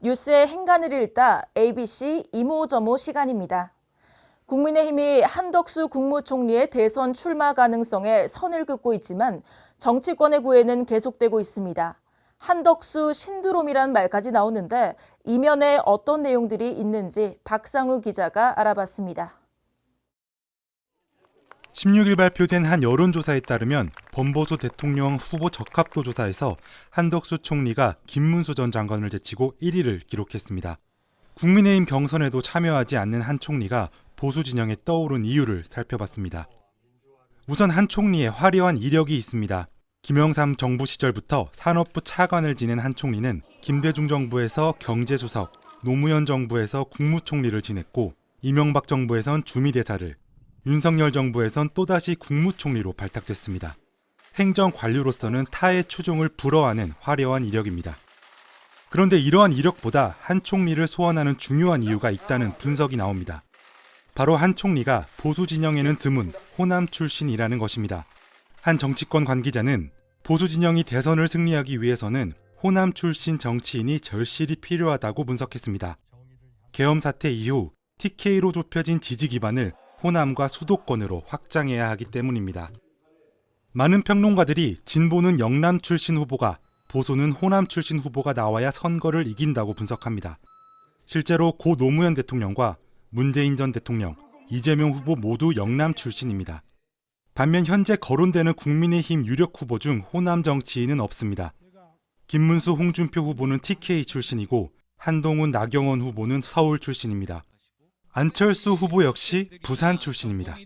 뉴스의 행간을 읽다 ABC 이모저모 시간입니다. 국민의힘이 한덕수 국무총리의 대선 출마 가능성에 선을 긋고 있지만 정치권의 구애는 계속되고 있습니다. 한덕수 신드롬이란 말까지 나오는데 이면에 어떤 내용들이 있는지 박상우 기자가 알아봤습니다. 16일 발표된 한 여론조사에 따르면 범보수 대통령 후보 적합도 조사에서 한덕수 총리가 김문수 전 장관을 제치고 1위를 기록했습니다. 국민의힘 경선에도 참여하지 않는 한 총리가 보수 진영에 떠오른 이유를 살펴봤습니다. 우선 한 총리의 화려한 이력이 있습니다. 김영삼 정부 시절부터 산업부 차관을 지낸 한 총리는 김대중 정부에서 경제수석, 노무현 정부에서 국무총리를 지냈고 이명박 정부에선 주미대사를, 윤석열 정부에선 또다시 국무총리로 발탁됐습니다. 행정 관료로서는 타의 추종을 불허하는 화려한 이력입니다. 그런데 이러한 이력보다 한 총리를 소환하는 중요한 이유가 있다는 분석이 나옵니다. 바로 한 총리가 보수 진영에는 드문 호남 출신이라는 것입니다. 한 정치권 관계자는 보수 진영이 대선을 승리하기 위해서는 호남 출신 정치인이 절실히 필요하다고 분석했습니다. 계엄 사태 이후 TK로 좁혀진 지지 기반을 호남과 수도권으로 확장해야 하기 때문입니다. 많은 평론가들이 진보는 영남 출신 후보가 보수는 호남 출신 후보가 나와야 선거를 이긴다고 분석합니다. 실제로 고 노무현 대통령과 문재인 전 대통령, 이재명 후보 모두 영남 출신입니다. 반면 현재 거론되는 국민의힘 유력 후보 중 호남 정치인은 없습니다. 김문수, 홍준표 후보는 TK 출신이고 한동훈, 나경원 후보는 서울 출신입니다. 안철수 후보 역시 부산 출신입니다.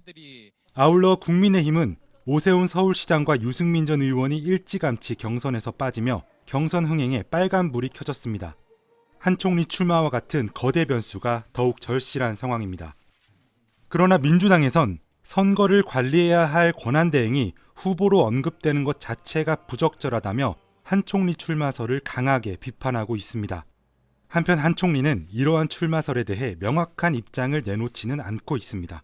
아울러 국민의힘은 오세훈 서울시장과 유승민 전 의원이 일찌감치 경선에서 빠지며 경선 흥행에 빨간불이 켜졌습니다. 한 총리 출마와 같은 거대 변수가 더욱 절실한 상황입니다. 그러나 민주당에선 선거를 관리해야 할 권한대행이 후보로 언급되는 것 자체가 부적절하다며 한 총리 출마설을 강하게 비판하고 있습니다. 한편 한 총리는 이러한 출마설에 대해 명확한 입장을 내놓지는 않고 있습니다.